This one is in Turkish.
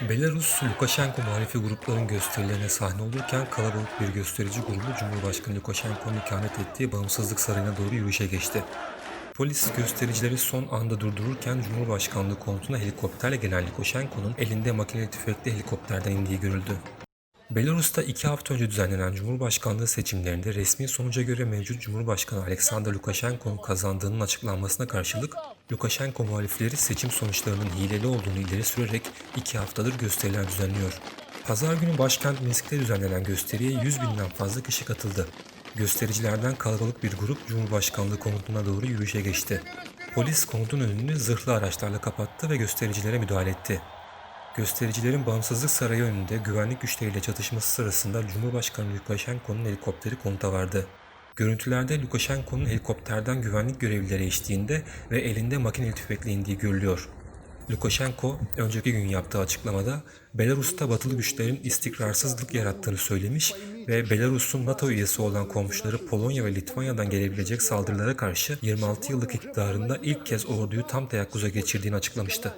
Belarus, Lukashenko muhalifi grupların gösterilerine sahne olurken kalabalık bir gösterici grubu Cumhurbaşkanı Lukashenko'nun ikamet ettiği Bağımsızlık Sarayı'na doğru yürüyüşe geçti. Polis göstericileri son anda durdururken Cumhurbaşkanlığı konutuna helikopterle gelen Lukashenko'nun elinde makineli tüfekli helikopterden indiği görüldü. Belarus'ta iki hafta önce düzenlenen Cumhurbaşkanlığı seçimlerinde resmi sonuca göre mevcut Cumhurbaşkanı Alexander Lukashenko'nun kazandığının açıklanmasına karşılık Lukashenko muhalifleri seçim sonuçlarının hileli olduğunu ileri sürerek iki haftadır gösteriler düzenliyor. Pazar günü başkent Minsk'te düzenlenen gösteriye 100 binden fazla kişi katıldı. Göstericilerden kalabalık bir grup Cumhurbaşkanlığı konutuna doğru yürüyüşe geçti. Polis konutun önünü zırhlı araçlarla kapattı ve göstericilere müdahale etti. Göstericilerin Bağımsızlık Sarayı önünde güvenlik güçleriyle çatışması sırasında Cumhurbaşkanı Lukashenko'nun helikopteri konuta vardı. Görüntülerde Lukashenko'nun helikopterden güvenlik görevlileri eşliğinde ve elinde makineli tüfekle indiği görülüyor. Lukashenko önceki gün yaptığı açıklamada Belarus'ta batılı güçlerin istikrarsızlık yarattığını söylemiş ve Belarus'un NATO üyesi olan komşuları Polonya ve Litvanya'dan gelebilecek saldırılara karşı 26 yıllık iktidarında ilk kez orduyu tam teyakkuza geçirdiğini açıklamıştı.